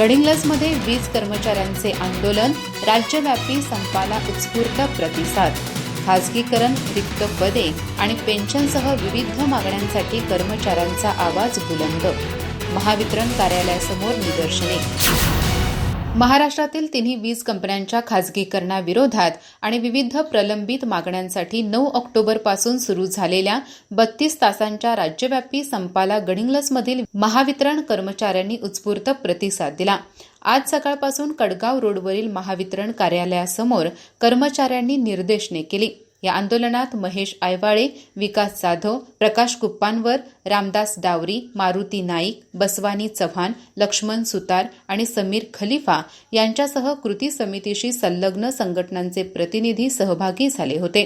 गडिंग्लजमध्ये वीज कर्मचाऱ्यांचे आंदोलन राज्यव्यापी संपाला उत्स्फूर्त प्रतिसाद. खासगीकरण रिक्त पदे आणि पेन्शनसह विविध मागण्यांसाठी कर्मचाऱ्यांचा आवाज बुलंद. महावितरण कार्यालयासमोर निदर्शने. महाराष्ट्रातील तिन्ही वीज कंपन्यांच्या खासगीकरणाविरोधात आणि विविध प्रलंबित मागण्यांसाठी नऊ ऑक्टोबरपासून सुरू झालेल्या बत्तीस तासांच्या राज्यव्यापी संपाला गडिंग्लसमधील महावितरण कर्मचाऱ्यांनी उत्स्फूर्त प्रतिसाद दिला. आज सकाळपासून कडगाव रोडवरील महावितरण कार्यालयासमोर कर्मचाऱ्यांनी निर्देशने केली. या आंदोलनात महेश आयवाळे विकास जाधव प्रकाश गुप्पांवर रामदास डावरी मारुती नाईक बसवानी चव्हाण लक्ष्मण सुतार आणि समीर खलिफा यांच्यासह कृती समितीशी संलग्न संघटनांचे प्रतिनिधी सहभागी झाले होते.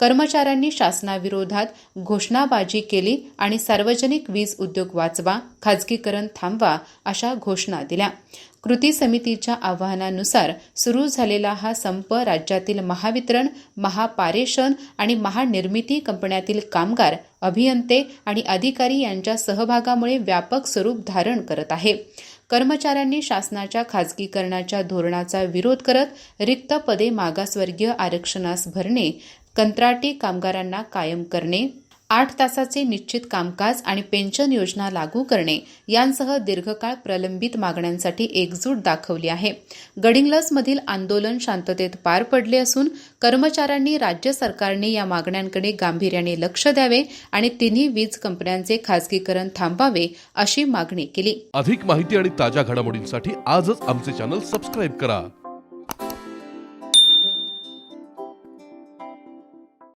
कर्मचाऱ्यांनी शासनाविरोधात घोषणाबाजी केली आणि सार्वजनिक वीज उद्योग वाचवा खाजगीकरण थांबवा अशा घोषणा दिल्या. कृती समितीच्या आवाहनानुसार सुरू झालेला हा संप राज्यातील महावितरण महापारेषण आणि महानिर्मिती कंपन्यातील कामगार अभियंते आणि अधिकारी यांच्या सहभागामुळे व्यापक स्वरूप धारण करत आहे. कर्मचाऱ्यांनी शासनाच्या खाजगीकरणाच्या धोरणाचा विरोध करत रिक्त पदे मागासवर्गीय आरक्षणास भरणे कंत्राटी कामगारांना कायम करणे आठ तासाचे निश्चित कामकाज आणि पेन्शन योजना लागू करणे यांसह दीर्घकाळ प्रलंबित मागण्यांसाठी एकजूट दाखवली आहे. गडिंग्लजमधील आंदोलन शांततेत पार पडले असून कर्मचाऱ्यांनी राज्य सरकारने या मागण्यांकडे गांभीर्याने लक्ष द्यावे आणि तिन्ही वीज कंपन्यांचे खासगीकरण थांबावे अशी मागणी केली. अधिक माहिती आणि ताज्या घडामोडींसाठी आजच आमचे चॅनल सबस्क्राईब करा.